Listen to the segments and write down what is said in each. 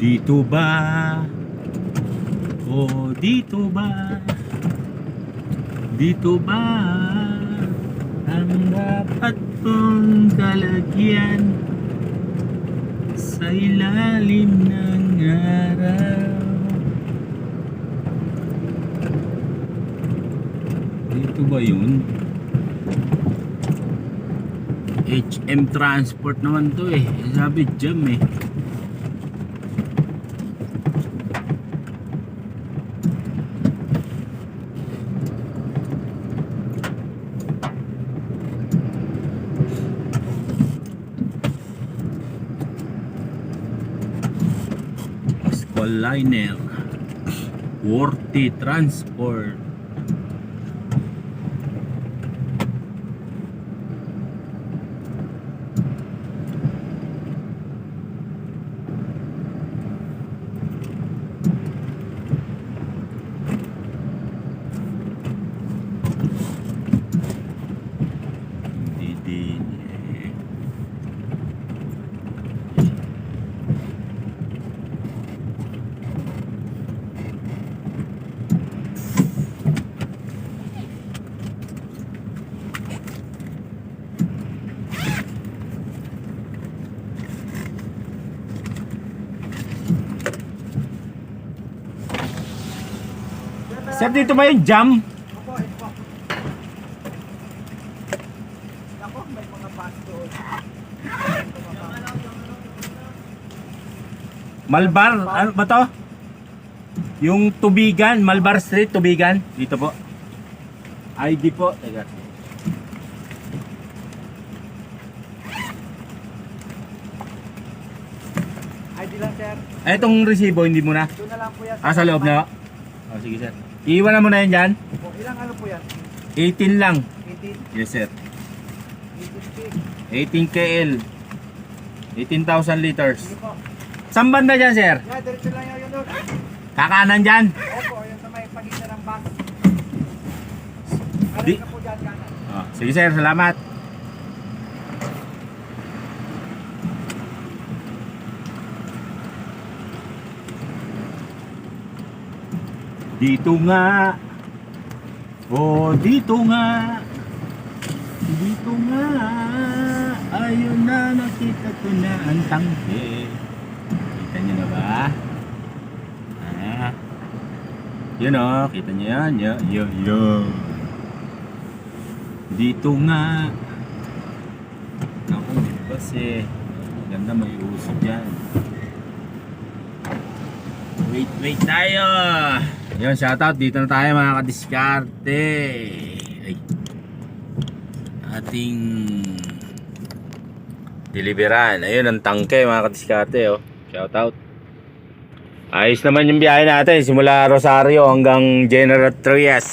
Dito ba? O dito ba? Dito ba? Ang dapat kong kalagyan sa ilalim ng araw. Dito ba yun? HM Transport naman to eh. Sabi jam eh. Liner Worthy Transport Hindi din eh. Sir, dito ba yung jam? Opo, ito po. Ako, may mga bus doon. Malbar, ano ba to? Yung Tubigan, Malbar Street, Tubigan. Dito po. ID po. Teka. ID lang, sir. Eh, itong resibo, hindi mo na. Doon na lang po yan. Ah, sa loob na. Oh, sige sir. Iiwan na mo na yan dyan. O, ilang ano po yan? 18 lang. 18? Yes sir. 18 18 KL. 18,000 liters. Po. Saan banda dyan sir? Yeah, diretso lang yun yun doon. Kakanan dyan. Opo, yun sa may pagitan ng bus. Di- Kanan ka po dyan, kanan. Oh, sige sir, salamat. Dito nga. Oh, dito nga. Dito nga. Ayun na nakita ko na ang tangke. Kita niyo na ba? Ah. Yun oh, kita niyo yan. Yo, yo, yo. Dito nga. May bus eh. Ganda may uso dyan. Wait, wait tayo. Yun, shoutout. Dito na tayo mga kadiskarte. Ay. Ating deliveran. Ayun, ang tangke mga kadiskarte. Oh. Shoutout. Ayos naman yung biyahe natin. Simula Rosario hanggang General Trias.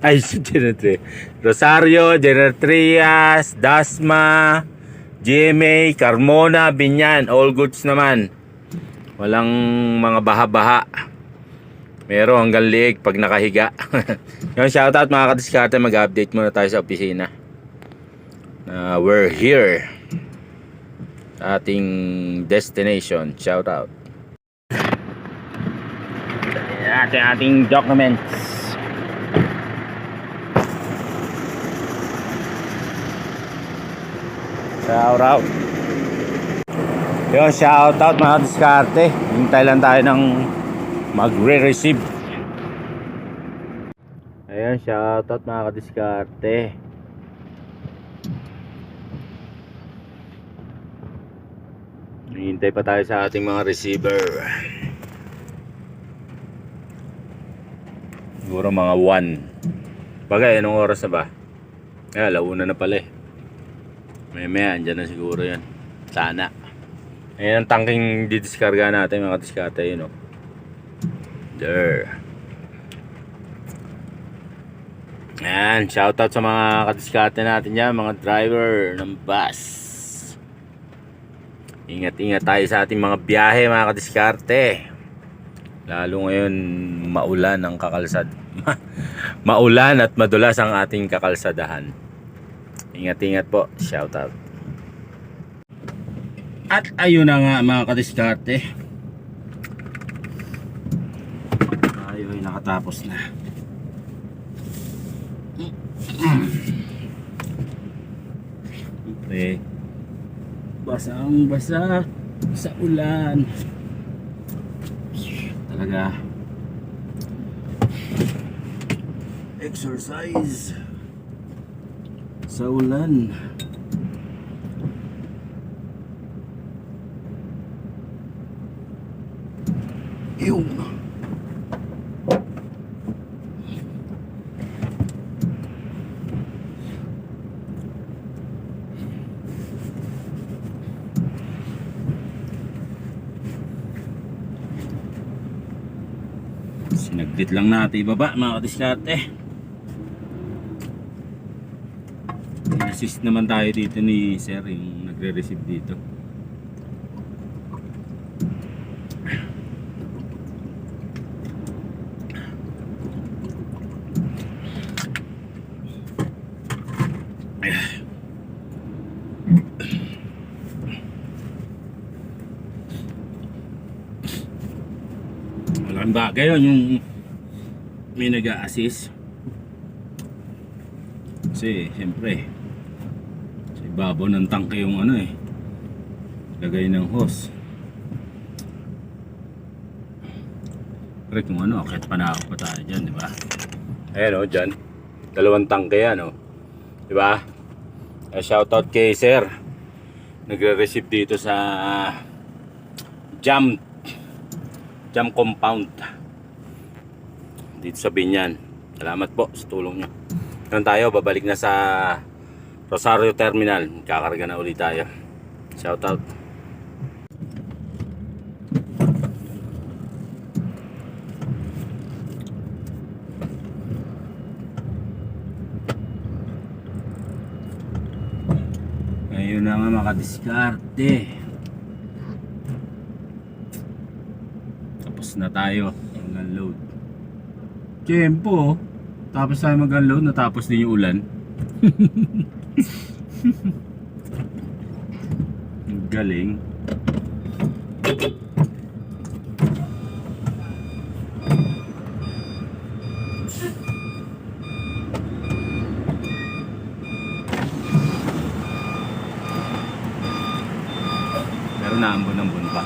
Ay, General Trias. Rosario, General Trias, Dasma, GMA, Carmona, Binyan. All goods naman. Walang mga baha-baha. Meron hanggang liig pag nakahiga. yung shoutout mga kadiskarte, mag-update muna tayo sa opisina. Na we're here. Ating destination. Shoutout. Ating ating documents. Shout out. Yo, shout out mga diskarte. Hintay lang tayo ng magre-receive. Ayun, shout out mga kadiskarte. Hintay pa tayo sa ating mga receiver. Siguro mga 1. Bagay, anong oras na ba? Eh, alauna na pala eh. May may andyan na siguro yan. Sana. Ayan ang tangking didiskarga natin mga diskarte yun oh. There. Ayan, shoutout sa mga kadiskarte natin yan, mga driver ng bus. Ingat-ingat tayo sa ating mga biyahe mga kadiskarte. Lalo ngayon maulan ang kakalsad. maulan at madulas ang ating kakalsadahan. Ingat-ingat po. Shout out. At ayun na nga mga kadiskarte. Matatapos na. Siyempre, basang basa sa ulan. Talaga. Exercise sa ulan. Yung. Sinaglit lang natin ibaba mga kadiskarte. Assist naman tayo dito ni Sir yung nagre-receive dito. Malaking bagay yun yung may nag-a-assist. Kasi siyempre sa ibabaw ng tangke yung ano eh lagay ng hose. Correct yung ano, akit pa na ako pa tayo dyan, di ba? Ayan o, dyan. Dalawang tangke yan o. Di ba? Eh, shoutout kay Sir. Nagre-receive dito sa Jam Jam Compound dito sa Binyan. Salamat po sa tulong nyo. Ngayon tayo, babalik na sa Rosario Terminal. Kakarga na ulit tayo. Shoutout. Ayun na nga makadiskarte. Tapos na tayo mag-unload. Tempo. Tapos tayo mag-unload, natapos din yung ulan. Galing. Pero naambon-ambon pa.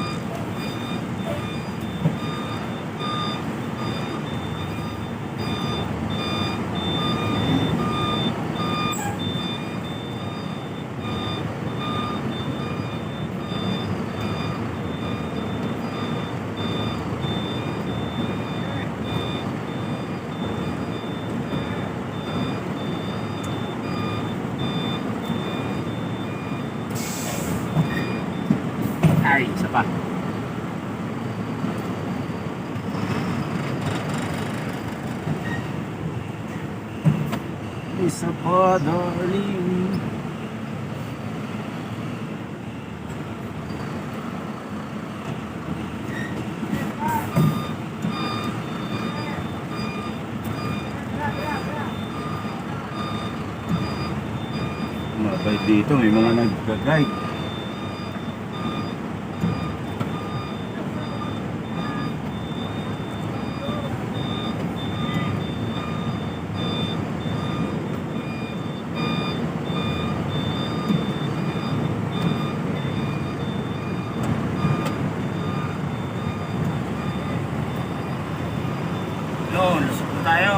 Pa, darling. Mabait dito, may mga nag-guide. Yun, lusok na tayo.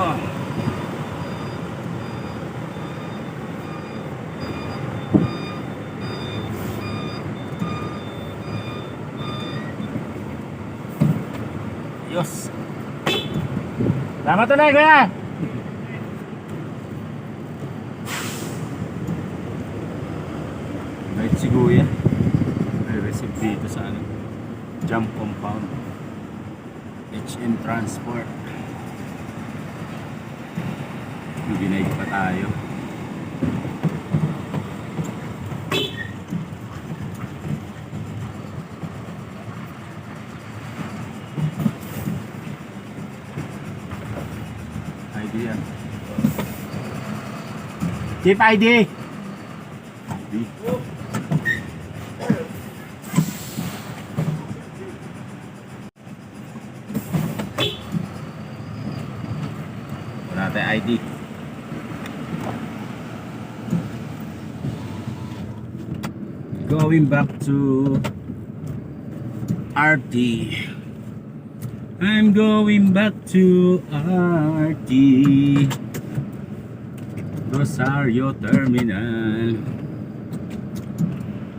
Yos. Tama to na, kuya. Right si kuya. May receive dito sa ano. Jump compound. HM Transport. Naginaig pa tayo. ID yan. Chief ID! ID. ID. Going back to RT. I'm going back to RT. Rosario Terminal.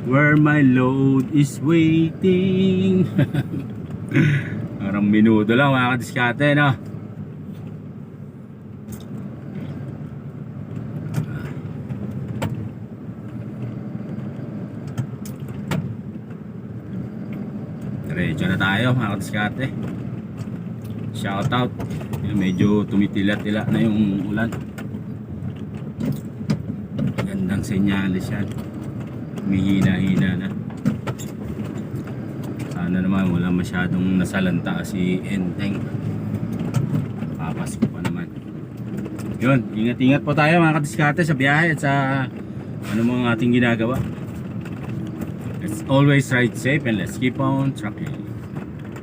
Where my load is waiting. Parang minuto lang mga kadiskate, no? Diretso na tayo mga kadiskate. Shout out. Yan, medyo tumitila-tila na yung ulan. Gandang senyalis yan. Humihina-hina na. Sana naman wala masyadong nasalanta si Enteng. Papasko pa naman. Yun, ingat-ingat po tayo mga kadiskate sa biyahe at sa ano mga ating ginagawa. Let's always ride safe and let's keep on trucking.